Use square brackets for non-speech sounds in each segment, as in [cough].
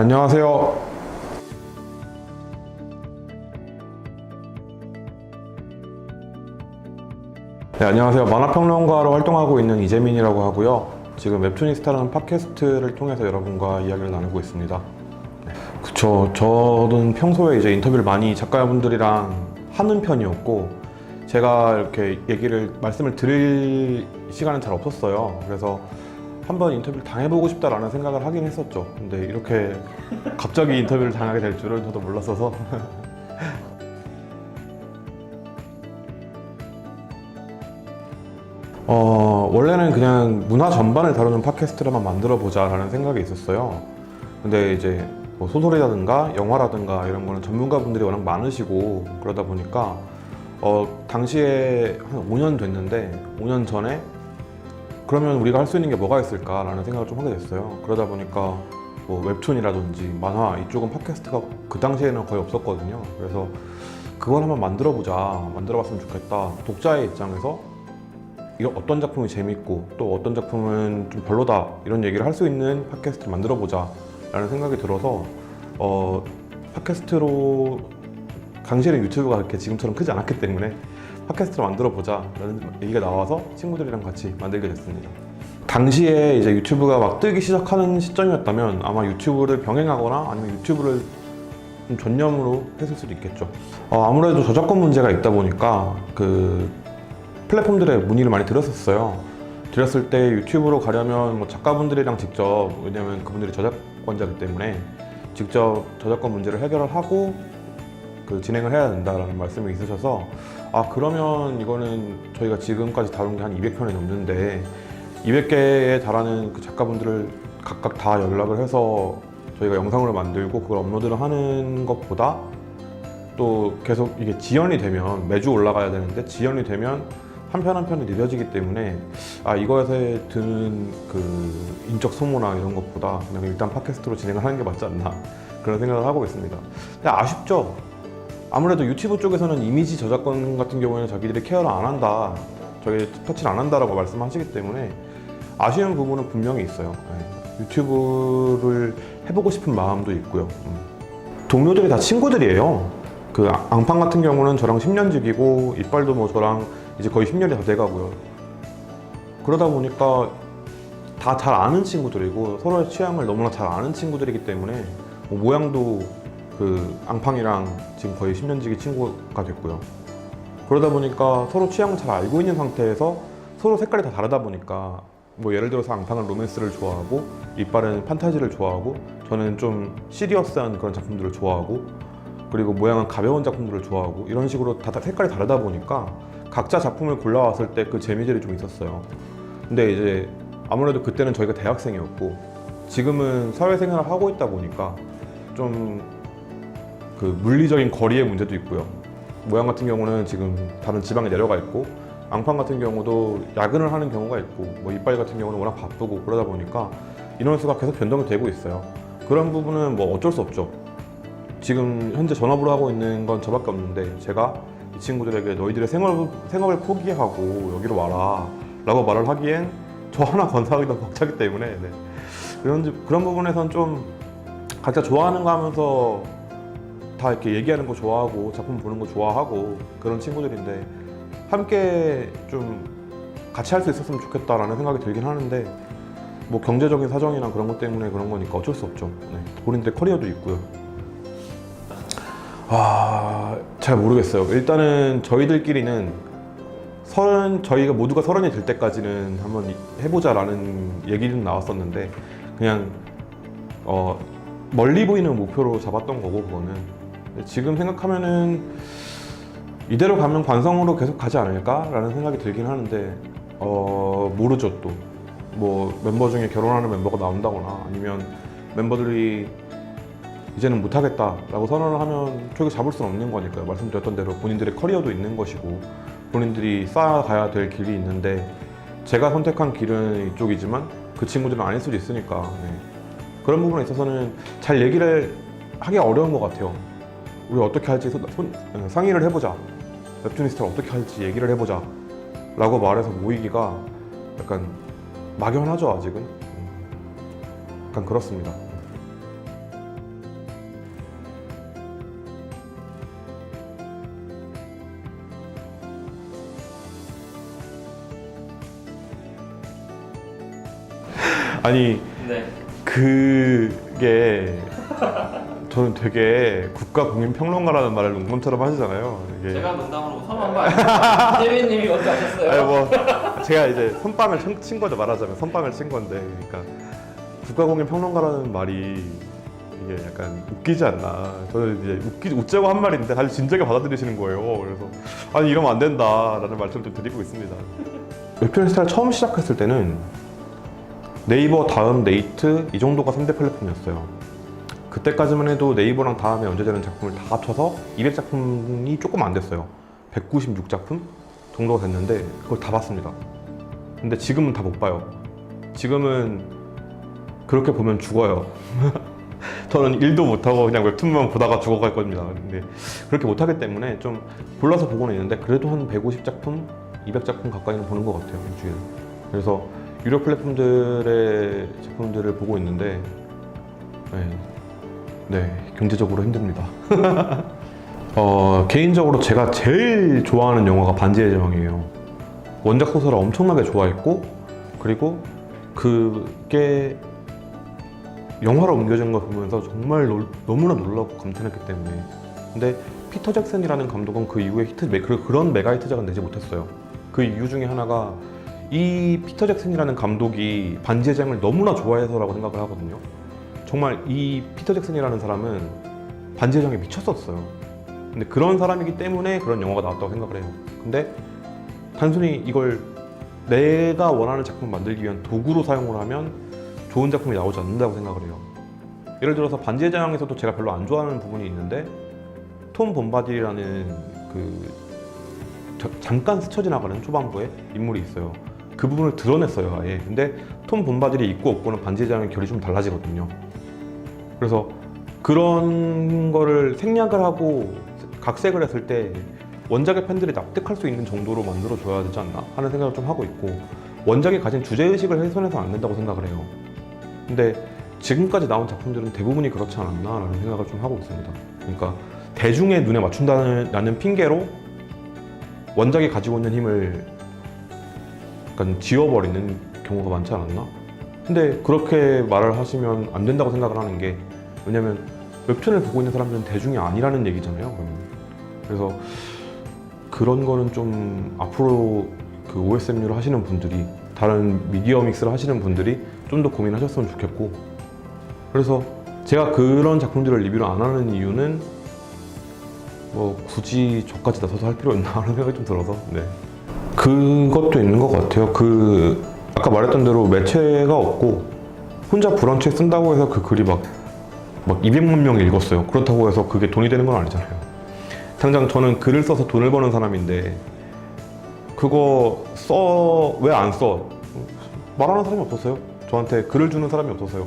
안녕하세요. 네, 안녕하세요. 만화평론가로 활동하고 있는 이재민이라고 하고요. 지금 웹툰이스타라는 팟캐스트를 통해서 여러분과 이야기를 나누고 있습니다. 네, 그쵸. 저는 평소에 이제 인터뷰를 많이 작가분들이랑 하는 편이었고, 제가 이렇게 얘기를, 말씀을 드릴 시간은 잘 없었어요. 그래서 한번 인터뷰를 당해보고 싶다라는 생각을 하긴 했었죠. 근데 이렇게 갑자기 인터뷰를 당하게 될 줄은 저도 몰랐어서. [laughs] 어, 원래는 그냥 문화 전반을 다루는 팟캐스트를만 만들어 보자라는 생각이 있었어요. 근데 이제 뭐 소설이라든가 영화라든가 이런 거는 전문가분들이 워낙 많으시고 그러다 보니까 어, 당시에 한 5년 됐는데 5년 전에 그러면 우리가 할 수 있는 게 뭐가 있을까라는 생각을 좀 하게 됐어요. 그러다 보니까 뭐 웹툰이라든지 만화 이쪽은 팟캐스트가 그 당시에는 거의 없었거든요. 그래서 그걸 한번 만들어 보자, 만들어 봤으면 좋겠다. 독자의 입장에서 어떤 작품이 재밌고 또 어떤 작품은 좀 별로다 이런 얘기를 할 수 있는 팟캐스트를 만들어 보자라는 생각이 들어서 어, 팟캐스트로 당시에는 유튜브가 그렇게 지금처럼 크지 않았기 때문에 팟캐스트를 만들어 보자 라는 얘기가 나와서 친구들이랑 같이 만들게 됐습니다. 당시에 이제 유튜브가 막 뜨기 시작하는 시점이었다면 아마 유튜브를 병행하거나 아니면 유튜브를 좀 전념으로 했을 수도 있겠죠. 어, 아무래도 저작권 문제가 있다 보니까 그 플랫폼들의 문의를 많이 드렸었어요. 드렸을 때 유튜브로 가려면 뭐 작가분들이랑 직접 왜냐면 그분들이 저작권자이기 때문에 직접 저작권 문제를 해결을 하고 그 진행을 해야 된다라는 말씀이 있으셔서 아 그러면 이거는 저희가 지금까지 다룬 게 한 200편이 넘는데 200개에 달하는 그 작가분들을 각각 다 연락을 해서 저희가 영상으로 만들고 그걸 업로드를 하는 것보다 또 계속 이게 지연이 되면 매주 올라가야 되는데 지연이 되면 한 편 한 편이 늦어지기 때문에 아 이거에 드는 그 인적 소모나 이런 것보다 그냥 일단 팟캐스트로 진행을 하는 게 맞지 않나 그런 생각을 하고 있습니다. 아쉽죠. 아무래도 유튜브 쪽에서는 이미지 저작권 같은 경우에는 자기들이 케어를 안 한다, 저기 터치를 안 한다라고 말씀하시기 때문에 아쉬운 부분은 분명히 있어요. 네. 유튜브를 해보고 싶은 마음도 있고요. 음. 동료들이 다 친구들이에요. 그 아- 앙팡 같은 경우는 저랑 10년직이고 이빨도 뭐 저랑 이제 거의 10년이 다 돼가고요. 그러다 보니까 다 잘 아는 친구들이고 서로의 취향을 너무나 잘 아는 친구들이기 때문에 뭐 모양도 그 앙팡이랑 지금 거의 10년지기 친구가 됐고요. 그러다 보니까 서로 취향을 잘 알고 있는 상태에서 서로 색깔이 다 다르다 보니까 뭐 예를 들어서 앙팡은 로맨스를 좋아하고 이빨은 판타지를 좋아하고 저는 좀 시리어스한 그런 작품들을 좋아하고 그리고 모양은 가벼운 작품들을 좋아하고 이런 식으로 다다 색깔이 다르다 보니까 각자 작품을 골라왔을 때 그 재미들이 좀 있었어요. 근데 이제 아무래도 그때는 저희가 대학생이었고 지금은 사회생활을 하고 있다 보니까 좀 그 물리적인 거리의 문제도 있고요. 모양 같은 경우는 지금 다른 지방에 내려가 있고 앙팡 같은 경우도 야근을 하는 경우가 있고 뭐 이빨 같은 경우는 워낙 바쁘고 그러다 보니까 인원수가 계속 변동이 되고 있어요. 그런 부분은 뭐 어쩔 수 없죠. 지금 현재 전업으로 하고 있는 건 저밖에 없는데 제가 이 친구들에게 너희들의 생활, 생업을 포기하고 여기로 와라 라고 말을 하기엔 저 하나 건사하기도 [laughs] 벅차기 때문에 네. 그런, 그런 부분에선 좀 각자 좋아하는 거 하면서 다 이렇게 얘기하는 거 좋아하고 작품 보는 거 좋아하고 그런 친구들인데 함께 좀 같이 할 수 있었으면 좋겠다라는 생각이 들긴 하는데 뭐 경제적인 사정이나 그런 것 때문에 그런 거니까 어쩔 수 없죠. 네. 본인들 커리어도 있고요. 아, 잘 모르겠어요. 일단은 저희들끼리는 서른 저희가 모두가 서른이 될 때까지는 한번 이- 해보자라는 얘기는 나왔었는데 그냥 어, 멀리 보이는 목표로 잡았던 거고 그거는 지금 생각하면은 이대로 가면 관성으로 계속 가지 않을까라는 생각이 들긴 하는데 어, 모르죠 또 뭐 멤버 중에 결혼하는 멤버가 나온다거나 아니면 멤버들이 이제는 못하겠다라고 선언을 하면 저기 잡을 수는 없는 거니까요. 말씀드렸던 대로 본인들의 커리어도 있는 것이고 본인들이 쌓아가야 될 길이 있는데 제가 선택한 길은 이쪽이지만 그 친구들은 아닐 수도 있으니까 네. 그런 부분에 있어서는 잘 얘기를 하기 어려운 것 같아요. 우리 어떻게 할지 상의를 해보자. 웹툰이스트를 어떻게 할지 얘기를 해보자. 라고 말해서 모이기가 약간 막연하죠 아직은? 약간 그렇습니다. 아니 네. 그게 [laughs] 저는 되게 국가 국민 평론가라는 말을 농담처럼 하시잖아요. 이게 제가 농담으로 선한 거 아니에요? 대리님이 먼저 하셨어요. 아니 뭐 제가 이제 선빵을 친, 친 거죠 말하자면 선빵을 친 건데 그러니까 국가 공인 평론가라는 말이 이게 약간 웃기지 않나 저는 이제 웃기 웃자고 한 말인데 다들 진작에 받아들이시는 거예요 그래서 아니 이러면 안 된다라는 말씀을 좀 드리고 있습니다 웹툰 스타일 처음 시작했을 때는 네이버 다음 네이트 이 정도가 3대 플랫폼이었어요 그때까지만 해도 네이버랑 다음에 언제되는 작품을 다 합쳐서 200작품이 조금 안 됐어요 196작품 정도가 됐는데 그걸 다 봤습니다. 근데 지금은 다 못 봐요. 지금은 그렇게 보면 죽어요. [laughs] 저는 일도 못하고 그냥 웹툰만 보다가 죽어갈 겁니다. 근데 그렇게 못하기 때문에 좀 골라서 보고는 있는데 그래도 한 150작품, 200작품 가까이는 보는 것 같아요 일주일에. 그래서 유료 플랫폼들의 작품들을 보고 있는데 네, 네 경제적으로 힘듭니다. [laughs] 어, 개인적으로 제가 제일 좋아하는 영화가 반지의 제왕이에요. 원작 소설을 엄청나게 좋아했고, 그리고 그게 영화로 옮겨진 걸 보면서 정말 놀- 너무나 놀라고 감탄했기 때문에. 근데 피터 잭슨이라는 감독은 그 이후에 히트, 메- 그- 그런 메가 히트작은 내지 못했어요. 그 이유 중에 하나가 이 피터 잭슨이라는 감독이 반지의 제왕을 너무나 좋아해서라고 생각을 하거든요. 정말 이 피터 잭슨이라는 사람은 반지의 제왕에 미쳤었어요. 근데 그런 사람이기 때문에 그런 영화가 나왔다고 생각을 해요. 근데 단순히 이걸 내가 원하는 작품 만들기 위한 도구로 사용을 하면 좋은 작품이 나오지 않는다고 생각을 해요. 예를 들어서 반지의 제왕에서도 제가 별로 안 좋아하는 부분이 있는데 톰 본바디라는 그 저- 잠깐 스쳐 지나가는 초반부에 인물이 있어요. 그 부분을 드러냈어요, 아예. 근데 톰 본바디를 있고 없고는 반지의 제왕의 결이 좀 달라지거든요. 그래서 그런 거를 생략을 하고 각색을 했을 때 원작의 팬들이 납득할 수 있는 정도로 만들어 줘야 되지 않나 하는 생각을 좀 하고 있고 원작이 가진 주제 의식을 훼손해서 안 된다고 생각을 해요. 근데 지금까지 나온 작품들은 대부분이 그렇지 않았나 라는 생각을 좀 하고 있습니다. 그러니까 대중의 눈에 맞춘다는 핑계로 원작이 가지고 있는 힘을 약간 지워버리는 경우가 많지 않았나? 근데 그렇게 말을 하시면 안 된다고 생각을 하는 게 왜냐면 웹툰을 보고 있는 사람들은 대중이 아니라는 얘기잖아요. 그러면. 그래서 그런 거는 좀 앞으로 그 OSMU를 하시는 분들이 다른 미디어 믹스를 하시는 분들이 좀 더 고민하셨으면 좋겠고 그래서 제가 그런 작품들을 리뷰를 안 하는 이유는 뭐 굳이 저까지 나서서 할 필요 있나 하는 생각이 좀 들어서 네. 그것도 있는 것 같아요. 그 아까 말했던 대로 매체가 없고 혼자 브런치에 쓴다고 해서 그 글이 막, 막 200만 명이 읽었어요. 그렇다고 해서 그게 돈이 되는 건 아니잖아요. 당장 저는 글을 써서 돈을 버는 사람인데 그거 써 왜 안 써? 말하는 사람이 없었어요. 저한테 글을 주는 사람이 없었어요.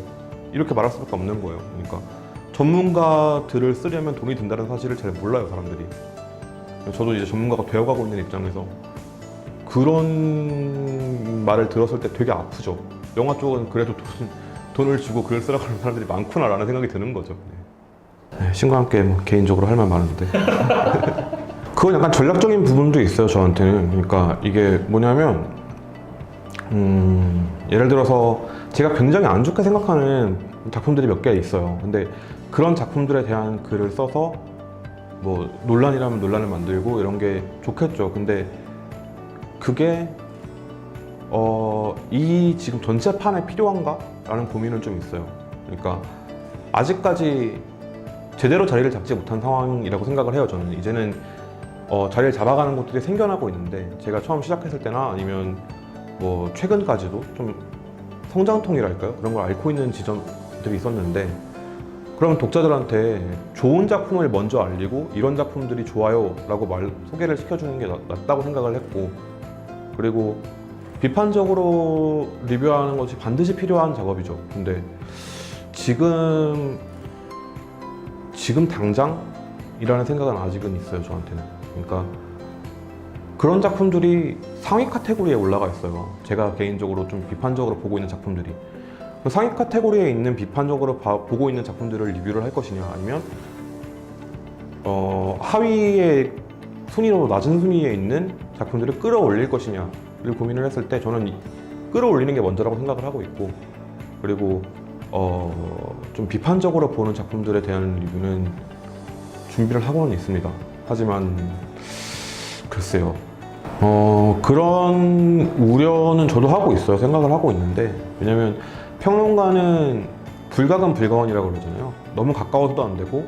이렇게 말할 수밖에 없는 거예요. 그러니까 전문가들을 쓰려면 돈이 든다는 사실을 잘 몰라요 사람들이. 저도 이제 전문가가 되어가고 있는 입장에서 그런 말을 들었을 때 되게 아프죠. 영화 쪽은 그래도 돈, 돈을 주고 글을 쓰라고 하는 사람들이 많구나라는 생각이 드는 거죠. 네, 신과 함께 뭐 개인적으로 할 말 많은데. [laughs] 그건 약간 전략적인 부분도 있어요, 저한테는. 그러니까 이게 뭐냐면, 음, 예를 들어서 제가 굉장히 안 좋게 생각하는 작품들이 몇 개 있어요. 근데 그런 작품들에 대한 글을 써서 뭐 논란이라면 논란을 만들고 이런 게 좋겠죠. 근데 그게 어, 이 지금 전체 판에 필요한가? 라는 고민은 좀 있어요. 그러니까 아직까지 제대로 자리를 잡지 못한 상황이라고 생각을 해요. 저는 이제는 어, 자리를 잡아가는 곳들이 생겨나고 있는데 제가 처음 시작했을 때나 아니면 뭐 최근까지도 좀 성장통이랄까요? 그런 걸 앓고 있는 지점들이 있었는데 그러면 독자들한테 좋은 작품을 먼저 알리고 이런 작품들이 좋아요 라고 말 소개를 시켜주는 게 낫, 낫다고 생각을 했고 그리고 비판적으로 리뷰하는 것이 반드시 필요한 작업이죠. 근데 지금 지금 당장이라는 생각은 아직은 있어요 저한테는. 그러니까 그런 작품들이 상위 카테고리에 올라가 있어요. 제가 개인적으로 좀 비판적으로 보고 있는 작품들이. 그 상위 카테고리에 있는 비판적으로 봐- 보고 있는 작품들을 리뷰를 할 것이냐 아니면 어, 하위의 순위로 낮은 순위에 있는 작품들을 끌어올릴 것이냐를 고민을 했을 때 저는 이- 끌어올리는 게 먼저라고 생각을 하고 있고 그리고 어, 좀 비판적으로 보는 작품들에 대한 리뷰는 준비를 하고는 있습니다. 하지만 글쎄요. 어, 그런 우려는 저도 하고 있어요. 생각을 하고 있는데 왜냐면 평론가는 불가근 불가원이라고 그러잖아요. 너무 가까워서도 안 되고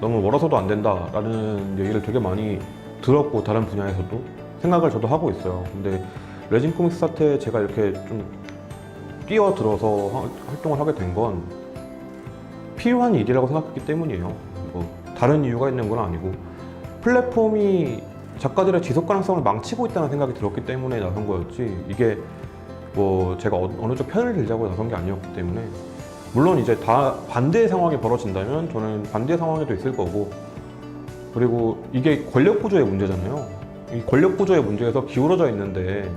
너무 멀어서도 안 된다라는 얘기를 되게 많이 들었고 다른 분야에서도 생각을 저도 하고 있어요. 근데 레진 코믹스 사태에 제가 이렇게 좀 뛰어들어서 하- 활동을 하게 된 건 필요한 일이라고 생각했기 때문이에요. 뭐 다른 이유가 있는 건 아니고 플랫폼이 작가들의 지속 가능성을 망치고 있다는 생각이 들었기 때문에 나선 거였지 이게 뭐 제가 어- 어느 쪽 편을 들자고 나선 게 아니었기 때문에 물론 이제 다 반대의 상황이 벌어진다면 저는 반대 상황에도 있을 거고 그리고 이게 권력 구조의 문제잖아요. 이 권력 구조의 문제에서 기울어져 있는데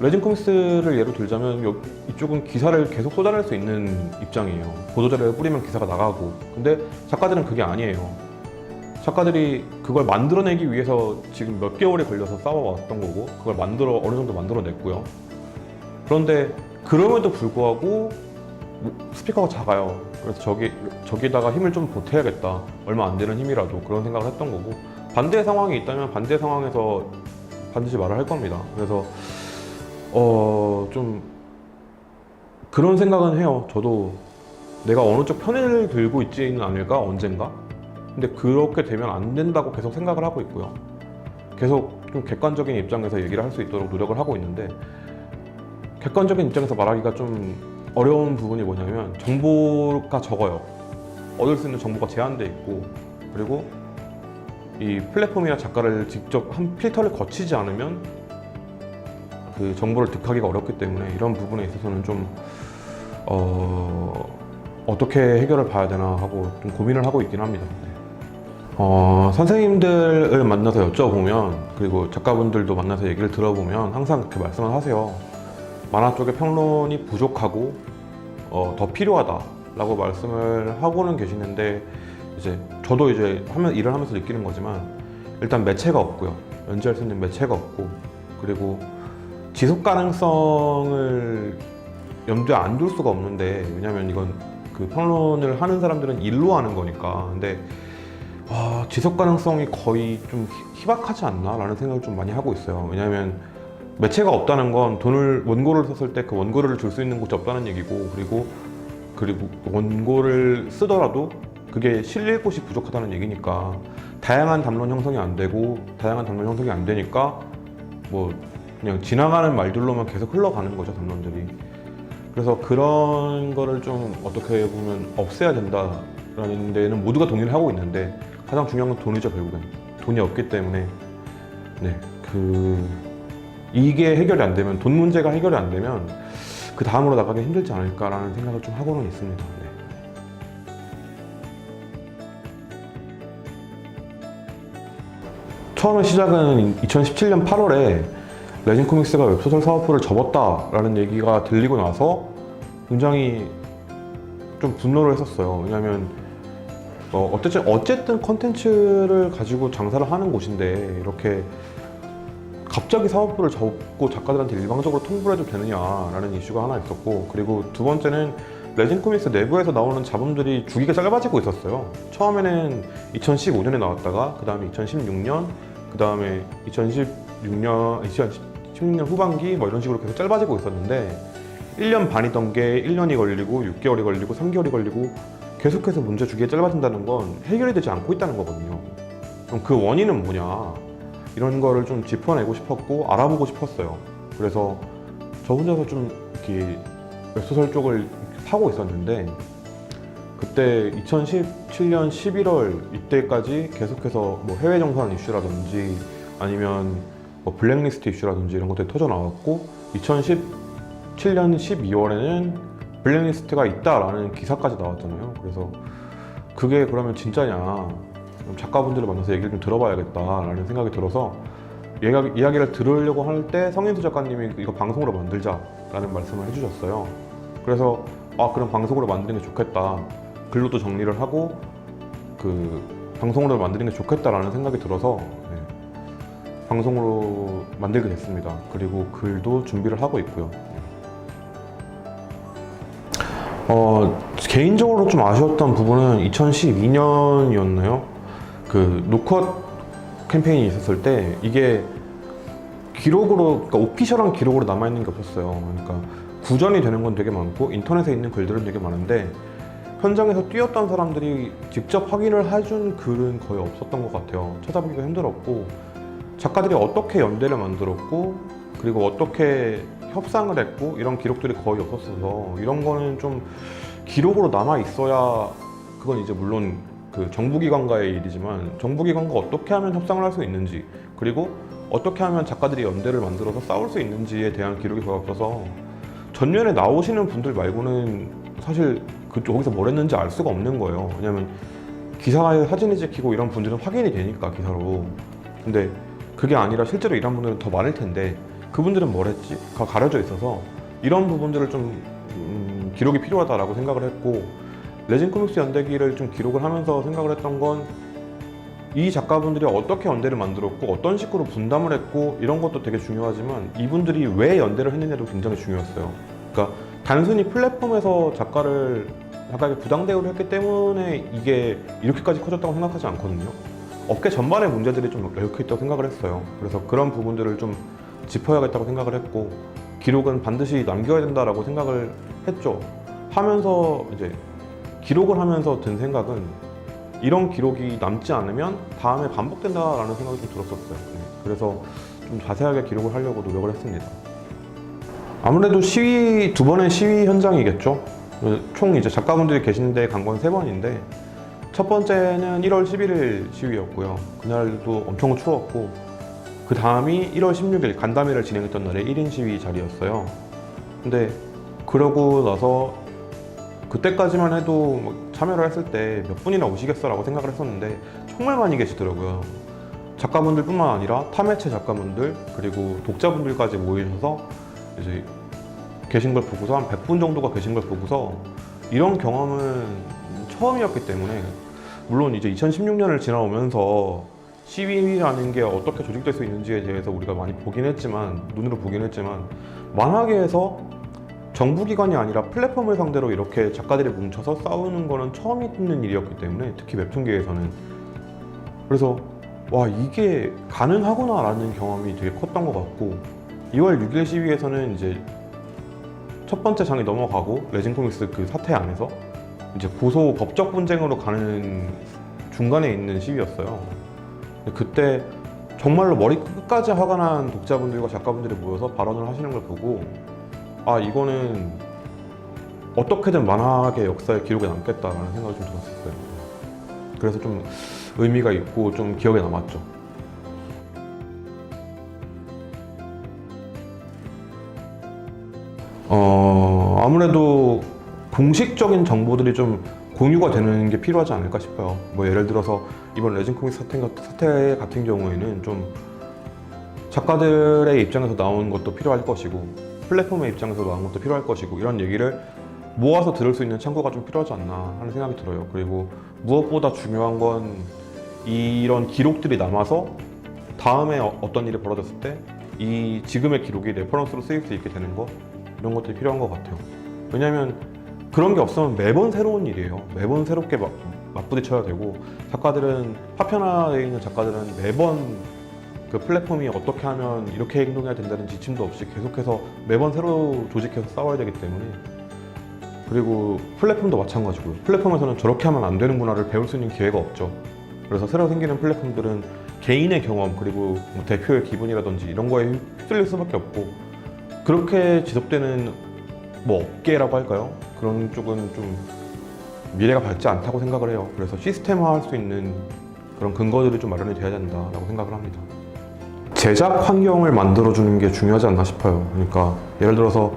레진 코믹스를 예로 들자면 여- 이쪽은 기사를 계속 쏟아낼 수 있는 입장이에요. 보도자료를 뿌리면 기사가 나가고. 근데 작가들은 그게 아니에요. 작가들이 그걸 만들어내기 위해서 지금 몇 개월이 걸려서 싸워왔던 거고, 그걸 만들어, 어느 정도 만들어냈고요. 그런데 그럼에도 불구하고 뭐 스피커가 작아요. 그래서 저기, 저기다가 힘을 좀 보태야겠다. 얼마 안 되는 힘이라도 그런 생각을 했던 거고, 반대 상황이 있다면 반대 상황에서 반드시 말을 할 겁니다. 그래서 어, 좀 그런 생각은 해요. 저도 내가 어느 쪽 편을 들고 있지는 않을까 언젠가. 근데 그렇게 되면 안 된다고 계속 생각을 하고 있고요. 계속 좀 객관적인 입장에서 얘기를 할 수 있도록 노력을 하고 있는데 객관적인 입장에서 말하기가 좀 어려운 부분이 뭐냐면 정보가 적어요. 얻을 수 있는 정보가 제한돼 있고 그리고 이 플랫폼이나 작가를 직접 한 필터를 거치지 않으면 그 정보를 득하기가 어렵기 때문에 이런 부분에 있어서는 좀 어, 어떻게 해결을 봐야 되나 하고 좀 고민을 하고 있긴 합니다. 네. 어, 선생님들을 만나서 여쭤보면 그리고 작가분들도 만나서 얘기를 들어보면 항상 그렇게 말씀을 하세요. 만화 쪽의 평론이 부족하고 어, 더 필요하다라고 말씀을 하고는 계시는데 이제 저도 이제 하면 일을 하면서 느끼는 거지만 일단 매체가 없고요. 연재할 수 있는 매체가 없고 그리고 지속 가능성을 염두에 안 둘 수가 없는데 왜냐면 이건 그 평론을 하는 사람들은 일로 하는 거니까 근데 아, 지속 가능성이 거의 좀 희- 희박하지 않나 라는 생각을 좀 많이 하고 있어요 왜냐면 매체가 없다는 건 돈을 원고를 썼을 때 그 원고를 줄 수 있는 곳이 없다는 얘기고 그리고 그리고 원고를 쓰더라도 그게 실릴 곳이 부족하다는 얘기니까 다양한 담론 형성이 안 되고 다양한 담론 형성이 안 되니까 뭐 그냥 지나가는 말들로만 계속 흘러가는 거죠 담론들이. 그래서 그런 거를 좀 어떻게 보면 없애야 된다라는 데는 모두가 동의를 하고 있는데 가장 중요한 건 돈이죠 결국엔. 돈이 없기 때문에. 네그 이게 해결이 안 되면 돈 문제가 해결이 안 되면 그 다음으로 나가기 힘들지 않을까라는 생각을 좀 하고는 있습니다. 처음에 시작은 2017년 8월에 레진 코믹스가 웹소설 사업부를 접었다라는 얘기가 들리고 나서 굉장히 좀 분노를 했었어요. 왜냐하면 어, 어쨌든 어쨌든 컨텐츠를 가지고 장사를 하는 곳인데 이렇게 갑자기 사업부를 접고 작가들한테 일방적으로 통보를 해도 되느냐라는 이슈가 하나 있었고 그리고 두 번째는 레진 코믹스 내부에서 나오는 자본들이 주기가 짧아지고 있었어요. 처음에는 2015년에 나왔다가 그 다음에 2016년, 그 다음에 2016년, 2016년 후반기 뭐 이런 식으로 계속 짧아지고 있었는데 1년 반이던 게 1년이 걸리고 6개월이 걸리고 3개월이 걸리고 계속해서 문제 주기가 짧아진다는 건 해결이 되지 않고 있다는 거거든요. 그럼 그 원인은 뭐냐? 이런 거를 좀 짚어내고 싶었고 알아보고 싶었어요. 그래서 저 혼자서 좀 이렇게 웹소설 쪽을 사고 있었는데 그때 2017년 11월 이때까지 계속해서 뭐 해외 정산 이슈라든지 아니면 뭐 블랙리스트 이슈라든지 이런 것들이 터져 나왔고 2017년 12월에는 블랙리스트가 있다라는 기사까지 나왔잖아요. 그래서 그게 그러면 진짜냐? 작가분들을 만나서 얘기를 좀 들어봐야겠다라는 생각이 들어서 이야기, 이야기를 들으려고 할 때 성인수 작가님이 이거 방송으로 만들자라는 말씀을 해주셨어요. 그래서 아 그럼 방송으로 만드는 게 좋겠다. 글로도 정리를 하고 그 방송으로 만드는 게 좋겠다라는 생각이 들어서 네, 방송으로 만들게 됐습니다. 그리고 글도 준비를 하고 있고요. 어, 개인적으로 좀 아쉬웠던 부분은 2012년이었나요? 그 노컷 캠페인이 있었을 때 이게 기록으로, 그러니까 오피셜한 기록으로 남아 있는 게 없었어요. 그러니까 구전이 되는 건 되게 많고 인터넷에 있는 글들은 되게 많은데 현장에서 뛰었던 사람들이 직접 확인을 해준 글은 거의 없었던 것 같아요. 찾아보기가 힘들었고 작가들이 어떻게 연대를 만들었고 그리고 어떻게 협상을 했고 이런 기록들이 거의 없었어서 이런 거는 좀 기록으로 남아 있어야 그건 이제 물론 그 정부기관과의 일이지만 정부기관과 어떻게 하면 협상을 할 수 있는지 그리고 어떻게 하면 작가들이 연대를 만들어서 싸울 수 있는지에 대한 기록이 거의 없어서 전면에 나오시는 분들 말고는 사실 그 거기서 뭘 했는지 알 수가 없는 거예요. 왜냐면 기사에 사진이 찍히고 이런 분들은 확인이 되니까 기사로. 근데 그게 아니라 실제로 이런 분들은 더 많을 텐데 그분들은 뭘 했지? 가 가려져 있어서 이런 부분들을 좀 음, 기록이 필요하다라고 생각을 했고 레진 코믹스 연대기를 좀 기록을 하면서 생각을 했던 건 이 작가분들이 어떻게 연대를 만들었고 어떤 식으로 분담을 했고 이런 것도 되게 중요하지만 이분들이 왜 연대를 했느냐도 굉장히 중요했어요. 그러니까 단순히 플랫폼에서 작가를 작가에게 부당 대우를 했기 때문에 이게 이렇게까지 커졌다고 생각하지 않거든요. 업계 전반의 문제들이 좀 얽혀 있다고 생각을 했어요. 그래서 그런 부분들을 좀 짚어야겠다고 생각을 했고 기록은 반드시 남겨야 된다라고 생각을 했죠. 하면서 이제 기록을 하면서 든 생각은 이런 기록이 남지 않으면 다음에 반복된다라는 생각이 좀 들었었어요. 네. 그래서 좀 자세하게 기록을 하려고 노력을 했습니다. 아무래도 시위 두 번의 시위 현장이겠죠. 총 이제 작가분들이 계신데 간 건 세 번인데 첫 번째는 1월 11일 시위였고요. 그날도 엄청 추웠고 그 다음이 1월 16일 간담회를 진행했던 날의 1인 시위 자리였어요. 근데 그러고 나서 그때까지만 해도 뭐 참여를 했을 때 몇 분이나 오시겠어라고 생각을 했었는데 정말 많이 계시더라고요. 작가분들뿐만 아니라 타매체 작가분들 그리고 독자분들까지 모이셔서 이제 계신 걸 보고서 한 100분 정도가 계신 걸 보고서 이런 경험은 처음이었기 때문에 물론 이제 2016년을 지나오면서 시위라는 게 어떻게 조직될 수 있는지에 대해서 우리가 많이 보긴 했지만 눈으로 보긴 했지만 만화계에서 정부기관이 아니라 플랫폼을 상대로 이렇게 작가들이 뭉쳐서 싸우는 거는 처음 있는 일이었기 때문에 특히 웹툰계에서는 그래서 와 이게 가능하구나 라는 경험이 되게 컸던 것 같고 2월 6일 시위에서는 이제 첫 번째 장이 넘어가고 레진 코믹스 그 사태 안에서 이제 고소 법적 분쟁으로 가는 중간에 있는 시위였어요. 그때 정말로 머리 끝까지 화가 난 독자분들과 작가분들이 모여서 발언을 하시는 걸 보고 아 이거는 어떻게든 만화계 역사의 기록에 남겠다라는 생각이 좀 들었었어요. 그래서 좀 의미가 있고 좀 기억에 남았죠. 어 아무래도 공식적인 정보들이 좀 공유가 되는 게 필요하지 않을까 싶어요. 뭐 예를 들어서 이번 레진 코믹 사태, 같- 사태 같은 경우에는 좀 작가들의 입장에서 나온 것도 필요할 것이고 플랫폼의 입장에서 나온 것도 필요할 것이고 이런 얘기를 모아서 들을 수 있는 창구가 좀 필요하지 않나 하는 생각이 들어요. 그리고 무엇보다 중요한 건 이런 기록들이 남아서 다음에 어- 어떤 일이 벌어졌을 때 이 지금의 기록이 레퍼런스로 쓰일 수 있게 되는 거 이런 것들이 필요한 것 같아요. 왜냐하면 그런 게 없으면 매번 새로운 일이에요. 매번 새롭게 막 맞부딪혀야 되고 작가들은 파편화되어 있는 작가들은 매번 그 플랫폼이 어떻게 하면 이렇게 행동해야 된다는 지침도 없이 계속해서 매번 새로 조직해서 싸워야 되기 때문에 그리고 플랫폼도 마찬가지고요. 플랫폼에서는 저렇게 하면 안 되는구나를 배울 수 있는 기회가 없죠. 그래서 새로 생기는 플랫폼들은 개인의 경험 그리고 뭐 대표의 기분이라든지 이런 거에 휩쓸릴 수밖에 없고 그렇게 지속되는 뭐 업계라고 할까요? 그런 쪽은 좀 미래가 밝지 않다고 생각을 해요. 그래서 시스템화할 수 있는 그런 근거들이 좀 마련이 돼야 된다라고 생각을 합니다. 제작 환경을 만들어주는 게 중요하지 않나 싶어요. 그러니까 예를 들어서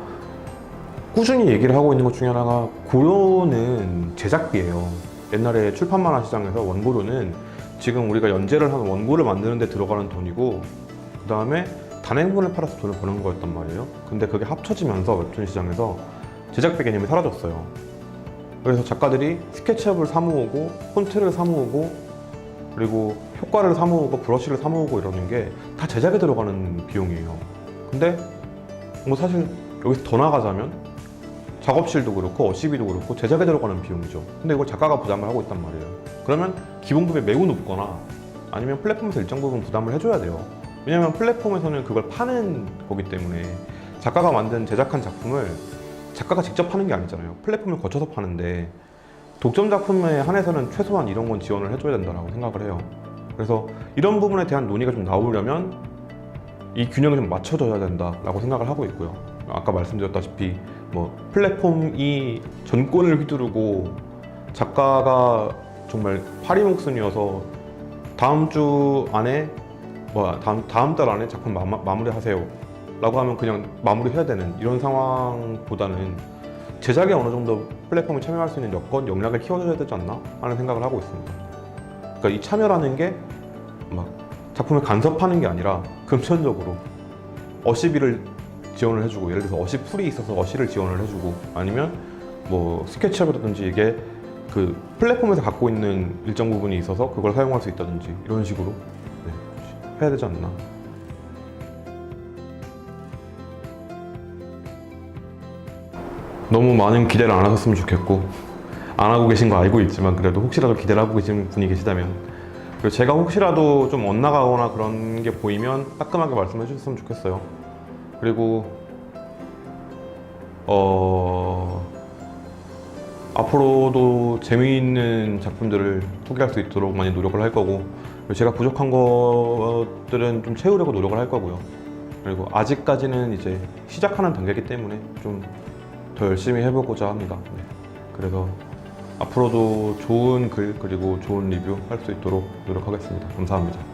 꾸준히 얘기를 하고 있는 것 중에 하나가 고료는 제작비예요. 옛날에 출판 만화 시장에서 원고료는 지금 우리가 연재를 하는 원고를 만드는데 들어가는 돈이고 그 다음에 단행본을 팔아서 돈을 버는 거였단 말이에요. 근데 그게 합쳐지면서 웹툰 시장에서 제작비 개념이 사라졌어요. 그래서 작가들이 스케치업을 사모으고 폰트를 사모으고 그리고 효과를 사모으고 브러쉬를 사모으고 이러는 게 다 제작에 들어가는 비용이에요. 근데 뭐 사실 여기서 더 나가자면 작업실도 그렇고 어시비도 그렇고 제작에 들어가는 비용이죠. 근데 이걸 작가가 부담을 하고 있단 말이에요. 그러면 기본급이 매우 높거나 아니면 플랫폼에서 일정 부분 부담을 해줘야 돼요. 왜냐면 플랫폼에서는 그걸 파는 거기 때문에 작가가 만든 제작한 작품을 작가가 직접 파는 게 아니잖아요. 플랫폼을 거쳐서 파는데 독점 작품에 한해서는 최소한 이런 건 지원을 해줘야 된다고 생각을 해요. 그래서 이런 부분에 대한 논의가 좀 나오려면 이 균형이 좀 맞춰져야 된다라고 생각을 하고 있고요. 아까 말씀드렸다시피 뭐 플랫폼이 전권을 휘두르고 작가가 정말 파리 목숨이어서 다음 주 안에 뭐 다음 다음 달 안에 작품 마, 마무리하세요라고 하면 그냥 마무리해야 되는 이런 상황보다는 제작에 어느 정도 플랫폼에 참여할 수 있는 여건 역량을 키워줘야 되지 않나 하는 생각을 하고 있습니다. 그러니까 이 참여라는 게 막 작품을 간섭하는 게 아니라 금전적으로 어시비를 지원을 해주고 예를 들어서 어시 풀이 있어서 어시를 지원을 해주고 아니면 뭐 스케치업이라든지 이게 그 플랫폼에서 갖고 있는 일정 부분이 있어서 그걸 사용할 수 있다든지 이런 식으로 네, 해야 되지 않나 너무 많은 기대를 안 하셨으면 좋겠고 안 하고 계신 거 알고 있지만 그래도 혹시라도 기대를 하고 계신 분이 계시다면 그리고 제가 혹시라도 좀 엇나가거나 그런 게 보이면 따끔하게 말씀해 주셨으면 좋겠어요. 그리고 어 앞으로도 재미있는 작품들을 소개할 수 있도록 많이 노력을 할 거고 제가 부족한 것들은 좀 채우려고 노력을 할 거고요. 그리고 아직까지는 이제 시작하는 단계이기 때문에 좀 더 열심히 해보고자 합니다. 네. 그래서 앞으로도 좋은 글 그리고 좋은 리뷰 할 수 있도록 노력하겠습니다. 감사합니다.